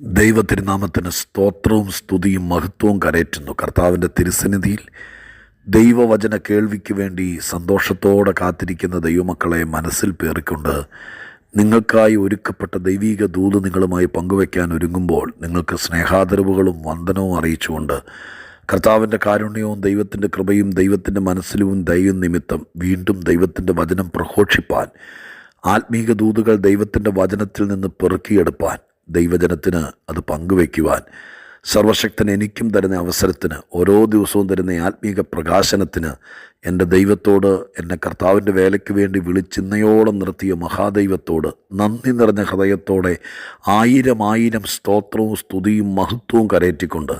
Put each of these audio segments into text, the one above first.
ദൈവത്തിരുനാമത്തിന് സ്തോത്രവും സ്തുതിയും മഹത്വവും കരയറ്റുന്നു. കർത്താവിന്റെ തിരുസന്നിധിയിൽ ദൈവവചന കേൾവിക്ക് വേണ്ടി സന്തോഷത്തോടെ കാത്തിരിക്കുന്ന ദൈവമക്കളെ മനസ്സിൽ പേറിക്കൊണ്ട് നിങ്ങൾക്കായി ഒരുക്കപ്പെട്ട ദൈവീക ദൂത് നിങ്ങളുമായി പങ്കുവയ്ക്കാൻ ഒരുങ്ങുമ്പോൾ നിങ്ങൾക്ക് സ്നേഹാദരവുകളും വന്ദനവും അറിയിച്ചുകൊണ്ട് കർത്താവിന്റെ കാരുണ്യവും ദൈവത്തിന്റെ കൃപയും ദൈവത്തിന്റെ മനസ്സിലും ദൈവം നിമിത്തം വീണ്ടും ദൈവത്തിന്റെ വചനം പ്രഘോഷിപ്പാൻ ആത്മീക ദൂതുകൾ ദൈവത്തിന്റെ വചനത്തിൽ നിന്ന് പെറുക്കിയെടുപ്പാൻ ദൈവജനത്തിന് അത് പങ്കുവയ്ക്കുവാൻ. സർവശക്തൻ എനിക്കും തരുന്ന അവസരത്തിന് ഓരോ ദിവസവും തരുന്ന ആത്മീക പ്രകാശനത്തിന് എന്റെ ദൈവത്തോട് എന്റെ കർത്താവിന്റെ വേലയ്ക്ക് വേണ്ടി വിളിച്ചിന്നയോളം നിർത്തിയ മഹാദൈവത്തോട് നന്ദി നിറഞ്ഞ ഹൃദയത്തോടെ ആയിരം ആയിരം സ്തോത്രവും സ്തുതിയും മഹത്വവും കരയറ്റിക്കൊണ്ട്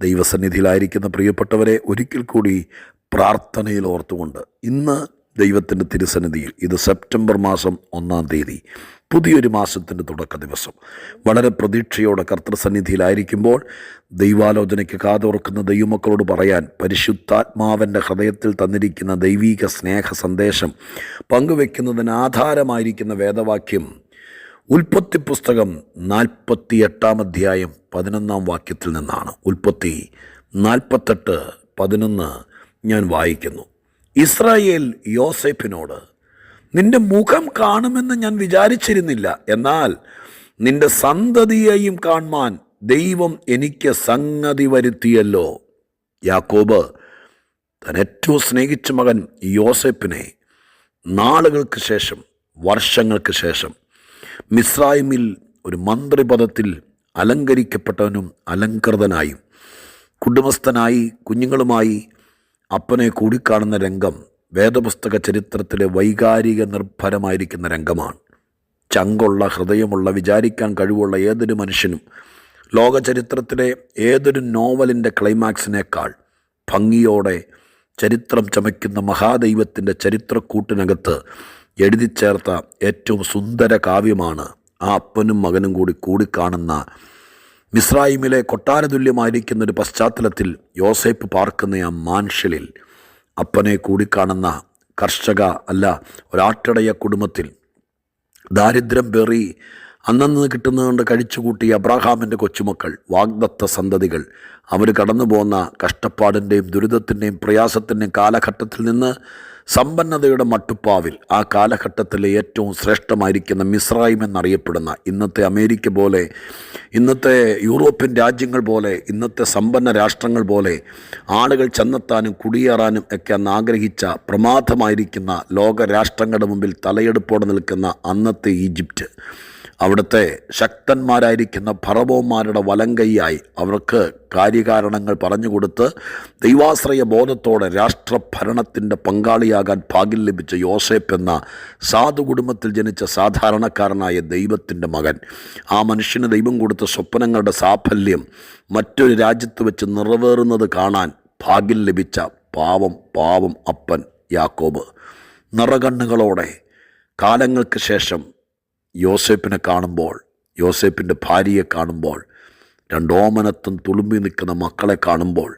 ദൈവസന്നിധിയിലായിരിക്കുന്ന പ്രിയപ്പെട്ടവരെ ഒരിക്കൽ കൂടി പ്രാർത്ഥനയിൽ ഓർത്തുകൊണ്ട് ഇന്ന് ദൈവത്തിന്റെ തിരുസന്നിധിയിൽ ഇത് സെപ്റ്റംബർ മാസം ഒന്നാം തീയതി പുതിയൊരു മാസത്തിന്റെ തുടക്ക ദിവസം. വളരെ പ്രതീക്ഷയോടെ കർത്തൃസന്നിധിയിലായിരിക്കുമ്പോൾ ദൈവാലോചനയ്ക്ക് കാതോർക്കുന്ന ദൈവമക്കളോട് പറയാൻ പരിശുദ്ധാത്മാവന്റെ ഹൃദയത്തിൽ തന്നിരിക്കുന്ന ദൈവീക സ്നേഹ സന്ദേശം പങ്കുവെക്കുന്നതിന് ആധാരമായിരിക്കുന്ന വേദവാക്യം ഉൽപ്പത്തി പുസ്തകം നാൽപ്പത്തി എട്ടാം അധ്യായം പതിനൊന്നാം വാക്യത്തിൽ നിന്നാണ്. ഉൽപ്പത്തി നാൽപ്പത്തെട്ട് പതിനൊന്ന് ഞാൻ വായിക്കുന്നു. ഇസ്രായേൽ യോസേഫിനോട് നിന്റെ മുഖം കാണുമെന്ന് ഞാൻ വിചാരിച്ചിരുന്നില്ല. എന്നാൽ നിന്റെ സന്തതിയെയും കാണുവാൻ ദൈവം എനിക്ക് സംഗതി വരുത്തിയല്ലോ. യാക്കോബ് താൻ ഏറ്റവും സ്നേഹിച്ച മകൻ യോസെപ്പിനെ നാളുകൾക്ക് ശേഷം വർഷങ്ങൾക്ക് ശേഷം മിസ്രൈമിൽ ഒരു മന്ത്രിപദത്തിൽ അലങ്കരിക്കപ്പെട്ടവനും അലങ്കൃതനായും കുടുംബസ്ഥനായി കുഞ്ഞുങ്ങളുമായി അപ്പനെ കൂടിക്കാണുന്ന രംഗം വേദപുസ്തക ചരിത്രത്തിലെ വൈകാരിക നിർഭരമായിരിക്കുന്ന രംഗമാണ്. ചങ്കുള്ള ഹൃദയമുള്ള വിചാരിക്കാൻ കഴിവുള്ള ഏതൊരു മനുഷ്യനും ലോകചരിത്രത്തിലെ ഏതൊരു നോവലിന്റെ ക്ലൈമാക്സിനേക്കാൾ ഭംഗിയോടെ ചരിത്രം ചമയ്ക്കുന്ന മഹാദൈവത്തിന്റെ ചരിത്രക്കൂട്ടിനകത്ത് എഴുതി ചേർത്ത ഏറ്റവും സുന്ദര കാവ്യമാണ് ആ അപ്പനും മകനും കൂടി കൂടിക്കാണുന്ന മിസ്രൈമിലെ കൊട്ടാരതുല്യമായിരിക്കുന്ന ഒരു പശ്ചാത്തലത്തിൽ യോസേപ്പ് പാർക്കുന്ന ആ മാൻഷലിൽ അപ്പനെ കൂടിക്കാണുന്ന കർഷക അല്ല ഒരാട്ടടയ കുടുംബത്തിൽ ദാരിദ്ര്യം പേറി അന്നന്ന് കിട്ടുന്നതുകൊണ്ട് കഴിച്ചുകൂട്ടിയ അബ്രാഹാമിന്റെ കൊച്ചുമക്കൾ വാഗ്ദത്ത സന്തതികൾ അവർ കടന്നു പോകുന്ന കഷ്ടപ്പാടിന്റെയും ദുരിതത്തിന്റെയും പ്രയാസത്തിന്റെയും കാലഘട്ടത്തിൽ നിന്ന് സമ്പന്നതയുടെ മട്ടുപ്പാവിൽ ആ കാലഘട്ടത്തിലെ ഏറ്റവും ശ്രേഷ്ഠമായിരിക്കുന്ന മിസ്രൈം എന്നറിയപ്പെടുന്ന ഇന്നത്തെ അമേരിക്ക പോലെ ഇന്നത്തെ യൂറോപ്യൻ രാജ്യങ്ങൾ പോലെ ഇന്നത്തെ സമ്പന്ന രാഷ്ട്രങ്ങൾ പോലെ ആളുകൾ ചെന്നെത്താനും കുടിയേറാനും ഒക്കെ അന്ന് ആഗ്രഹിച്ച പ്രമാദമായിരിക്കുന്ന ലോകരാഷ്ട്രങ്ങളുടെ മുമ്പിൽ തലയെടുപ്പോടെ നിൽക്കുന്ന അന്നത്തെ ഈജിപ്റ്റ്. അവിടുത്തെ ശക്തന്മാരായിരിക്കുന്ന ഭറവോന്മാരുടെ വലങ്കൈയായി അവർക്ക് കാര്യകാരണങ്ങൾ പറഞ്ഞുകൊടുത്ത് ദൈവാശ്രയ ബോധത്തോടെ രാഷ്ട്രഭരണത്തിന്റെ പങ്കാളിയാകാൻ ഭാഗ്യം ലഭിച്ച യോസേപ്പ് എന്ന സാധു കുടുംബത്തിൽ ജനിച്ച സാധാരണക്കാരനായ ദൈവത്തിന്റെ മകൻ. ആ മനുഷ്യന് ദൈവം കൊടുത്ത സ്വപ്നങ്ങളുടെ സാഫല്യം മറ്റൊരു രാജ്യത്ത് വെച്ച് നിറവേറുന്നത് കാണാൻ ഭാഗ്യം ലഭിച്ച പാവം പാവം അപ്പൻ യാക്കോബ്. നിറകണ്ണുകളോടെ കാലങ്ങൾക്ക് ശേഷം യോസേപ്പിനെ കാണുമ്പോൾ യോസേപ്പിന്റെ ഭാര്യയെ കാണുമ്പോൾ രണ്ടോമനത്തും തുളുമ്പി നിൽക്കുന്ന മക്കളെ കാണുമ്പോൾ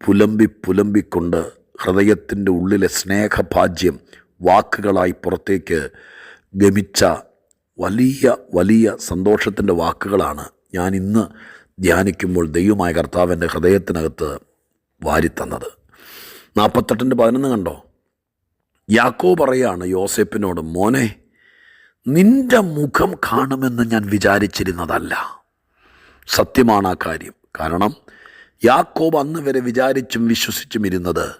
പുലമ്പി പുലമ്പിക്കൊണ്ട് ഹൃദയത്തിന്റെ ഉള്ളിലെ സ്നേഹഭാജ്യം വാക്കുകളായി പുറത്തേക്ക് ഗമിച്ച വലിയ വലിയ സന്തോഷത്തിന്റെ വാക്കുകളാണ് ഞാൻ ഇന്ന് ധ്യാനിക്കുമ്പോൾ ദൈവമായ കർത്താവിന്റെ ഹൃദയത്തിനകത്ത് വാരിത്തന്നത്. നാൽപ്പത്തെട്ടിന്റെ പതിനൊന്ന് കണ്ടോ? യാക്കോ പറയാണ് യോസേപ്പിനോട് മോനെ നിന്റെ മുഖം കാണുമെന്ന് ഞാൻ വിചാരിച്ചിരുന്നതല്ല. സത്യമാണ് ആ കാര്യം. കാരണം യാക്കോബ് അന്ന് വരെ വിചാരിച്ചും വിശ്വസിച്ചും ഇരുന്നത്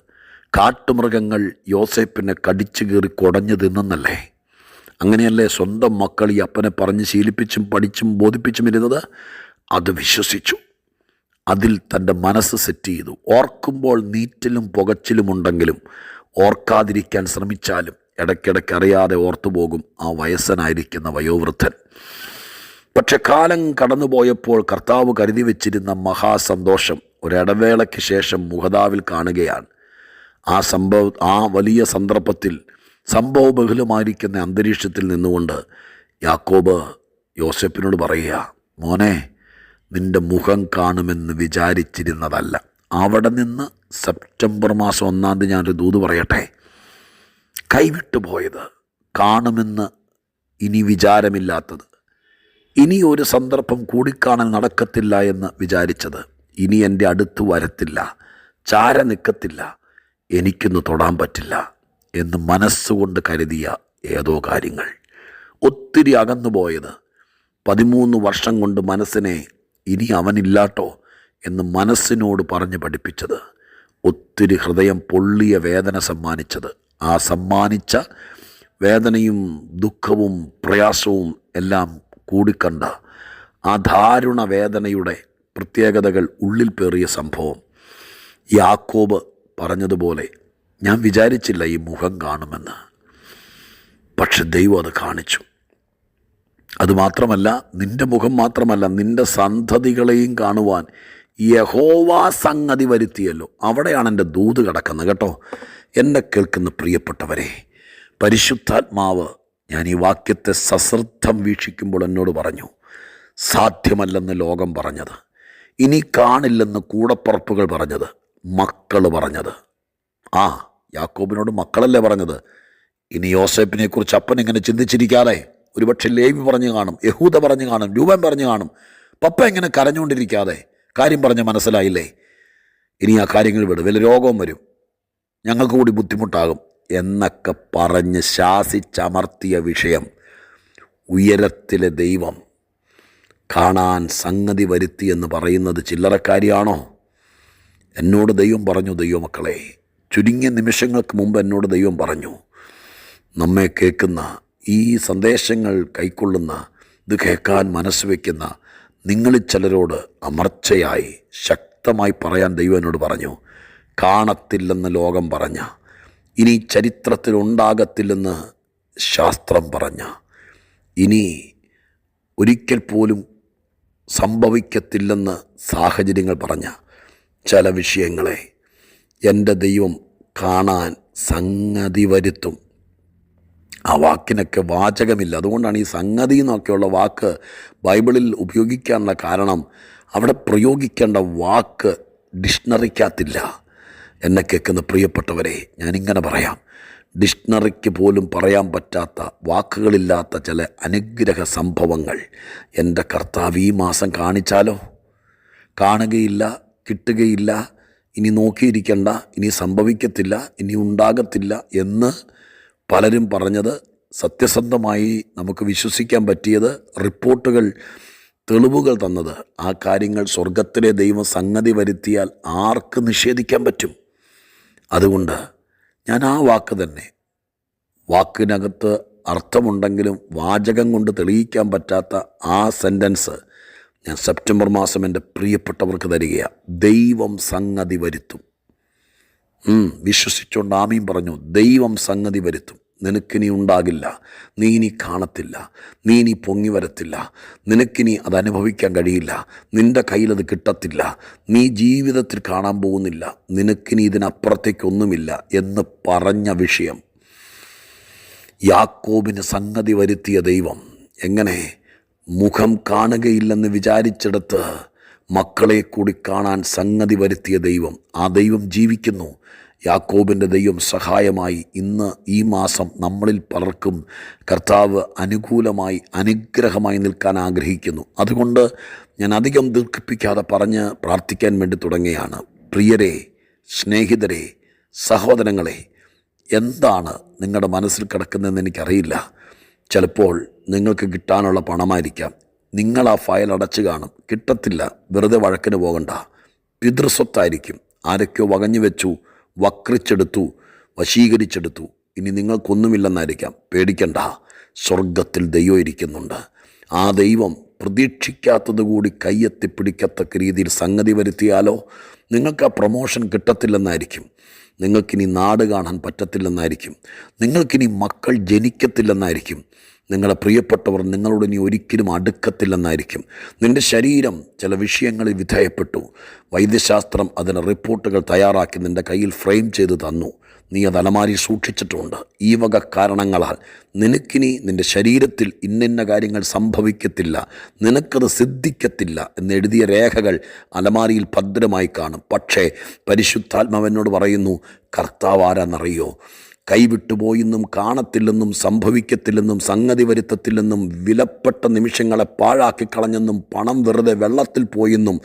കാട്ടുമൃഗങ്ങൾ യോസേപ്പിനെ കടിച്ചു കീറി കുടഞ്ഞു തിന്നല്ലേ അങ്ങനെയല്ലേ സ്വന്തം മക്കൾ ഈ അപ്പനെ പറഞ്ഞ് ശീലിപ്പിച്ചും പഠിച്ചും ബോധിപ്പിച്ചും ഇരുന്നത്? അത് വിശ്വസിച്ചു. അതിൽ തന്റെ മനസ്സ് സെറ്റ് ചെയ്തു. ഓർക്കുമ്പോൾ നീറ്റിലും പുകച്ചിലും ഉണ്ടെങ്കിലും ഓർക്കാതിരിക്കാൻ ശ്രമിച്ചാലും ഇടയ്ക്കിടയ്ക്ക് അറിയാതെ ഓർത്തുപോകും ആ വയസ്സനായിരിക്കുന്ന വയോവൃദ്ധൻ. പക്ഷെ കാലം കടന്നുപോയപ്പോൾ കർത്താവ് കരുതി വെച്ചിരുന്ന മഹാസന്തോഷം ഒരിടവേളയ്ക്ക് ശേഷം മുഖതാവിൽ കാണുകയാണ്. ആ സംഭവ ആ വലിയ സന്ദർഭത്തിൽ സംഭവബഹുലമായിരിക്കുന്ന അന്തരീക്ഷത്തിൽ നിന്നുകൊണ്ട് യാക്കോബ് യോസഫിനോട് പറയുക മോനെ നിന്റെ മുഖം കാണുമെന്ന് വിചാരിച്ചിരുന്നതല്ല. അവിടെ നിന്ന് സെപ്റ്റംബർ മാസം ഒന്നാം തീയതി ഞാനൊരു ദൂത് പറയട്ടെ. കൈവിട്ടു പോയത് കാണുമെന്ന് ഇനി വിചാരമില്ലാത്തത്. ഇനി ഒരു സന്ദർഭം കൂടിക്കാണൽ നടക്കത്തില്ല എന്ന് വിചാരിച്ചത്. ഇനി എന്റെ അടുത്ത് വരത്തില്ല. ചാര നിൽക്കത്തില്ല എനിക്കൊന്ന് തൊടാൻ പറ്റില്ല എന്ന് മനസ്സുകൊണ്ട് കരുതിയ ഏതോ കാര്യങ്ങൾ. ഒത്തിരി അകന്നുപോയത് പതിമൂന്ന് വർഷം കൊണ്ട് മനസ്സിനെ ഇനി അവനില്ലാട്ടോ എന്ന് മനസ്സിനോട് പറഞ്ഞു പഠിപ്പിച്ചത്. ഒത്തിരി ഹൃദയം പൊള്ളിയ വേദന സമ്മാനിച്ചത്. ആ സമ്മാനിച്ച വേദനയും ദുഃഖവും പ്രയാസവും എല്ലാം കൂടിക്കണ്ട ആ ദാരുണ വേദനയുടെ പ്രത്യേകതകൾ ഉള്ളിൽ പേറിയ സംഭവം. യാക്കോബ് പറഞ്ഞതുപോലെ ഞാൻ വിചാരിച്ചില്ല ഈ മുഖം കാണുമെന്ന്. പക്ഷെ ദൈവം അത് കാണിച്ചു. അതുമാത്രമല്ല നിന്റെ മുഖം മാത്രമല്ല നിന്റെ സന്തതികളെയും കാണുവാൻ യഹോവാ സംഗതി വരുത്തിയല്ലോ. അവിടെയാണ് എന്റെ ദൂത് കിടക്കുന്നത് കേട്ടോ. എന്നെ കേൾക്കുന്ന പ്രിയപ്പെട്ടവരെ പരിശുദ്ധാത്മാവ് ഞാൻ ഈ വാക്യത്തെ സശ്രദ്ധം വീക്ഷിക്കുമ്പോൾ എന്നോട് പറഞ്ഞു സാധ്യമല്ലെന്ന് ലോകം പറഞ്ഞത് ഇനി കാണില്ലെന്ന് കൂടപ്പുറപ്പുകൾ പറഞ്ഞത് മക്കൾ പറഞ്ഞത്. ആ യാക്കോബിനോട് മക്കളല്ലേ പറഞ്ഞത്? ഇനി യോസേപ്പിനെ കുറിച്ച് അപ്പൻ ഇങ്ങനെ ചിന്തിച്ചിരിക്കാതെ ഒരുപക്ഷെ ലേവി പറഞ്ഞു കാണും യഹൂദ പറഞ്ഞു കാണും രൂപൻ പറഞ്ഞു കാണും. പപ്പ ഇങ്ങനെ കരഞ്ഞുകൊണ്ടിരിക്കാതെ? കാര്യം പറഞ്ഞ് മനസ്സിലായില്ലേ? ഇനി ആ കാര്യങ്ങൾ വിടും വല്ല രോഗവും വരും. ഞങ്ങൾക്ക് കൂടി ബുദ്ധിമുട്ടാകും എന്നൊക്കെ പറഞ്ഞ് ശാസിച്ചമർത്തിയ വിഷയം ഉയരത്തിലെ ദൈവം കാണാൻ സംഗതി വരുത്തി എന്ന് പറയുന്നത് ചില്ലറക്കാരിയാണോ? എന്നോട് ദൈവം പറഞ്ഞു ദൈവമക്കളെ ചുരുങ്ങിയ നിമിഷങ്ങൾക്ക് മുമ്പ് എന്നോട് ദൈവം പറഞ്ഞു നമ്മെ കേൾക്കുന്ന ഈ സന്ദേശങ്ങൾ കൈക്കൊള്ളുന്ന ഇത് കേൾക്കാൻ മനസ്സ് വയ്ക്കുന്ന നിങ്ങളിൽ ചിലരോട് അമർച്ചയായി ശക്തമായി പറയാൻ ദൈവം എന്നോട് പറഞ്ഞു. കാണത്തില്ലെന്ന് ലോകം പറഞ്ഞ ഇനി ചരിത്രത്തിൽ ഉണ്ടാകത്തില്ലെന്ന് ശാസ്ത്രം പറഞ്ഞ ഇനി ഒരിക്കൽ പോലും സംഭവിക്കത്തില്ലെന്ന് സാഹചര്യങ്ങൾ പറഞ്ഞ ചില വിഷയങ്ങളെ എന്റെ ദൈവം കാണാൻ സംഗതി വരുത്തും. ആ വാക്കിനൊക്കെ വാചകമില്ല. അതുകൊണ്ടാണ് ഈ സംഗതി എന്നൊക്കെയുള്ള വാക്ക് ബൈബിളിൽ ഉപയോഗിക്കാനുള്ള കാരണം അവിടെ പ്രയോഗിക്കേണ്ട വാക്ക് ഡിക്ഷണറിക്കകത്തില്ല. എന്നെ കേൾക്കുന്ന പ്രിയപ്പെട്ടവരെ ഞാനിങ്ങനെ പറയാം. ഡിക്ഷണറിക്ക് പോലും പറയാൻ പറ്റാത്ത വാക്കുകളില്ലാത്ത ചില അനുഗ്രഹ സംഭവങ്ങൾ എന്റെ കർത്താവ് ഈ മാസം കാണിച്ചാലോ? കാണുകയില്ല കിട്ടുകയില്ല ഇനി നോക്കിയിരിക്കണ്ട ഇനി സംഭവിക്കത്തില്ല ഇനി ഉണ്ടാകത്തില്ല എന്ന് പലരും പറഞ്ഞത് സത്യസന്ധമായി നമുക്ക് വിശ്വസിക്കാൻ പറ്റിയത് റിപ്പോർട്ടുകൾ തെളിവുകൾ തന്നത്. ആ കാര്യങ്ങൾ സ്വർഗത്തിലെ ദൈവം സംഗതി വരുത്തിയാൽ ആർക്ക് നിഷേധിക്കാൻ പറ്റും? അതുകൊണ്ട് ഞാൻ ആ വാക്ക് തന്നെ വാക്കിനകത്ത് അർത്ഥമുണ്ടെങ്കിലും വാചകം കൊണ്ട് തെളിയിക്കാൻ പറ്റാത്ത ആ സെന്റൻസ് ഞാൻ സെപ്റ്റംബർ മാസം എന്റെ പ്രിയപ്പെട്ടവർക്ക് തരികയാണ്. ദൈവം സംഗതി വരുത്തും. വിശ്വസിച്ചുകൊണ്ട് ആമീൻ പറഞ്ഞു ദൈവം സംഗതി വരുത്തും. നിനക്കിനി ഉണ്ടാകില്ല. നീ ഇനി കാണത്തില്ല. നീ ഇനി പൊങ്ങി വരത്തില്ല. നിനക്കിനി അത് അനുഭവിക്കാൻ കഴിയില്ല. നിന്റെ കയ്യിലത് കിട്ടത്തില്ല. നീ ജീവിതത്തിൽ കാണാൻ പോകുന്നില്ല. നിനക്കിനി ഇതിനപ്പുറത്തേക്കൊന്നുമില്ല എന്ന് പറഞ്ഞ വിഷയം. യാക്കോബിന് സംഗതി വരുത്തിയ ദൈവം എങ്ങനെ മുഖം കാണുകയില്ലെന്ന് വിചാരിച്ചെടുത്ത് മക്കളെ കൂടി കാണാൻ സംഗതി വരുത്തിയ ദൈവം. ആ ദൈവം ജീവിക്കുന്നു. യാക്കോബിന്റെ ദൈവം സഹായമായി ഇന്ന് ഈ മാസം നമ്മളിൽ പലർക്കും കർത്താവ് അനുകൂലമായി അനുഗ്രഹമായി നിൽക്കാൻ ആഗ്രഹിക്കുന്നു. അതുകൊണ്ട് ഞാൻ അധികം ദീർഘിപ്പിക്കാതെ പറഞ്ഞ് പ്രാർത്ഥിക്കാൻ വേണ്ടി തുടങ്ങുകയാണ്. പ്രിയരെ സ്നേഹിതരെ സഹോദരങ്ങളെ എന്താണ് നിങ്ങളുടെ മനസ്സിൽ കിടക്കുന്നതെന്ന് എനിക്കറിയില്ല. ചിലപ്പോൾ നിങ്ങൾക്ക് കിട്ടാനുള്ള പണമായിരിക്കാം. നിങ്ങൾ ആ ഫയൽ അടച്ചു കാണും. കിട്ടത്തില്ല. വെറുതെ വഴക്കിന് പോകണ്ട. പിതൃസ്വത്തായിരിക്കും. ആരൊക്കെയോ വകഞ്ഞു വെച്ചു. വക്രിച്ചെടുത്തു വശീകരിച്ചെടുത്തു. ഇനി നിങ്ങൾക്കൊന്നുമില്ലെന്നായിരിക്കാം. പേടിക്കണ്ട. സ്വർഗത്തിൽ ദൈവം ഇരിക്കുന്നുണ്ട്. ആ ദൈവം പ്രതീക്ഷിക്കാത്തത് കൂടി കയ്യെത്തിപ്പിടിക്കത്തക്ക രീതിയിൽ സംഗതി വരുത്തിയാലോ? നിങ്ങൾക്ക് ആ പ്രൊമോഷൻ കിട്ടത്തില്ലെന്നായിരിക്കും. നിങ്ങൾക്കിനി നാട് കാണാൻ പറ്റത്തില്ലെന്നായിരിക്കും. നിങ്ങൾക്കിനി മക്കൾ ജനിക്കത്തില്ലെന്നായിരിക്കും. നിങ്ങളുടെ പ്രിയപ്പെട്ടവർ നിങ്ങളോട് ഇനി ഒരിക്കലും അടുക്കത്തില്ലെന്നായിരിക്കും. നിന്റെ ശരീരം ചില വിഷയങ്ങളിൽ വിധേയപ്പെട്ടു. വൈദ്യശാസ്ത്രം അതിന് റിപ്പോർട്ടുകൾ തയ്യാറാക്കി നിന്റെ കയ്യിൽ ഫ്രെയിം ചെയ്ത് തന്നു. നീ അത് അലമാരി സൂക്ഷിച്ചിട്ടുണ്ട്. ഈ വക കാരണങ്ങളാൽ നിനക്കിനി നിന്റെ ശരീരത്തിൽ ഇന്നിന്ന കാര്യങ്ങൾ സംഭവിക്കത്തില്ല. നിനക്കത് സിദ്ധിക്കത്തില്ല എന്നെഴുതിയ രേഖകൾ അലമാരിയിൽ ഭദ്രമായി കാണും. പക്ഷേ പരിശുദ്ധാത്മാവെന്നോട് പറയുന്നു കർത്താവ് ആരാന്നറിയോ? കൈവിട്ടുപോയെന്നും കാണത്തില്ലെന്നും സംഭവിക്കത്തില്ലെന്നും സംഗതി വരുത്തത്തില്ലെന്നും വിലപ്പെട്ട നിമിഷങ്ങളെ പാഴാക്കി കളഞ്ഞെന്നും പണം വെറുതെ വെള്ളത്തിൽ പോയെന്നും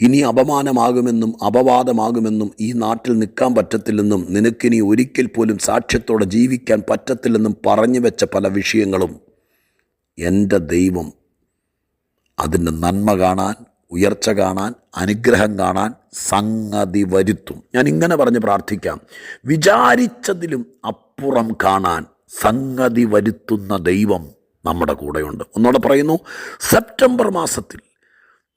ഇനി അപമാനമാകുമെന്നും അപവാദമാകുമെന്നും ഈ നാട്ടിൽ നിൽക്കാൻ പറ്റത്തില്ലെന്നും നിനക്കിനി ഒരിക്കൽ പോലും സാക്ഷ്യത്തോടെ ജീവിക്കാൻ പറ്റത്തില്ലെന്നും പറഞ്ഞു വെച്ച പല വിഷയങ്ങളും എന്റെ ദൈവം അതിന്റെ നന്മ കാണാൻ ഉയർച്ച കാണാൻ അനുഗ്രഹം കാണാൻ സംഗതി വരുത്തും. ഞാൻ ഇങ്ങനെ പറഞ്ഞ് പ്രാർത്ഥിക്കാം. വിചാരിച്ചതിലും അപ്പുറം കാണാൻ സംഗതി വരുത്തുന്ന ദൈവം നമ്മുടെ കൂടെയുണ്ട്. ഒന്നുകൂടെ പറയുന്നു സെപ്റ്റംബർ മാസത്തിൽ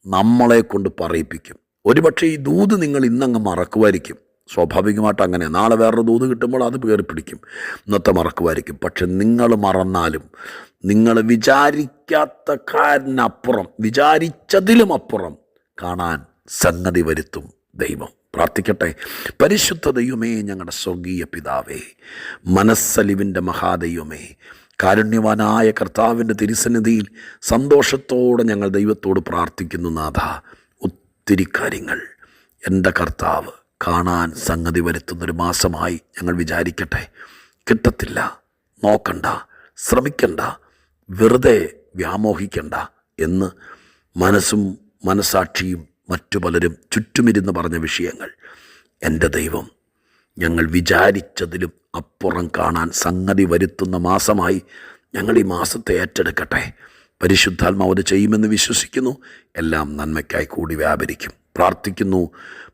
നമ്മളെ കൊണ്ട് പറയിപ്പിക്കും. ഒരുപക്ഷെ ഈ ദൂത് നിങ്ങൾ ഇന്നങ്ങ് മറക്കുമായിരിക്കും. സ്വാഭാവികമായിട്ട് അങ്ങനെ. നാളെ വേറൊരു ദൂത് കിട്ടുമ്പോൾ അത് കയറി പിടിക്കും ഇന്നത്തെ മറക്കുമായിരിക്കും. പക്ഷെ നിങ്ങൾ മറന്നാലും നിങ്ങൾ വിചാരിക്കാത്ത കാരനപ്പുറം വിചാരിച്ചതിലും അപ്പുറം കാണാൻ സംഗതി വരുത്തും ദൈവം. പ്രാർത്ഥിക്കട്ടെ. പരിശുദ്ധ ദൈവമേ ഞങ്ങളുടെ സ്വർഗീയ പിതാവേ മനസ്സലിവിന്റെ മഹാദൈവമേ കാരുണ്യവാനായ കർത്താവിന്റെ തിരുസന്നിധിയിൽ സന്തോഷത്തോടെ ഞങ്ങൾ ദൈവത്തോട് പ്രാർത്ഥിക്കുന്നു നാഥ. ഒത്തിരി കാര്യങ്ങൾ എന്റെ കർത്താവ് കാണാൻ സംഗതി വരുത്തുന്നൊരു മാസമായി ഞങ്ങൾ വിചാരിക്കട്ടെ. കിട്ടത്തില്ല നോക്കണ്ട ശ്രമിക്കണ്ട വെറുതെ വ്യാമോഹിക്കണ്ട എന്ന് മനസ്സും മനസാക്ഷിയും മറ്റു പലരും ചുറ്റുമിരുന്ന് പറഞ്ഞ വിഷയങ്ങൾ. എന്റെ ദൈവം ഞങ്ങൾ വിചാരിച്ചതിലും അപ്പുറം കാണാൻ സംഗതി വരുത്തുന്ന മാസമായി ഞങ്ങൾ ഈ മാസത്തെ ഏറ്റെടുക്കട്ടെ. പരിശുദ്ധാത്മാവ് ചെയ്യുമെന്ന് വിശ്വസിക്കുന്നു. എല്ലാം നന്മയ്ക്കായി കൂടി വ്യാപരിക്കും. പ്രാർത്ഥിക്കുന്നു.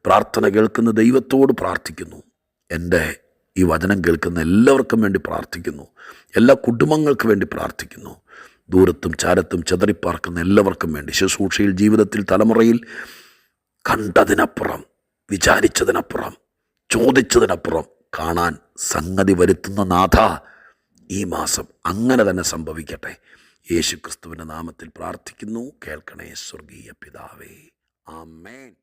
പ്രാർത്ഥന കേൾക്കുന്ന ദൈവത്തോട് പ്രാർത്ഥിക്കുന്നു. എന്റെ ഈ വചനം കേൾക്കുന്ന എല്ലാവർക്കും വേണ്ടി പ്രാർത്ഥിക്കുന്നു. എല്ലാ കുടുംബങ്ങൾക്ക് വേണ്ടി പ്രാർത്ഥിക്കുന്നു. ദൂരത്തും ചാരത്തും ചെതറിപ്പാർക്കുന്ന എല്ലാവർക്കും വേണ്ടി. ശുശ്രൂഷയിൽ ജീവിതത്തിൽ തലമുറയിൽ കണ്ടതിനപ്പുറം വിചാരിച്ചതിനപ്പുറം ചോദിച്ചതിനപ്പുറം കാണാൻ സംഗതി വരുത്തുന്ന നാഥ ഈ മാസം അങ്ങനെ തന്നെ സംഭവിക്കട്ടെ. യേശുക്രിസ്തുവിന്റെ നാമത്തിൽ പ്രാർത്ഥിക്കുന്നു. കേൾക്കണേ സ്വർഗീയ പിതാവേ. ആമേൻ.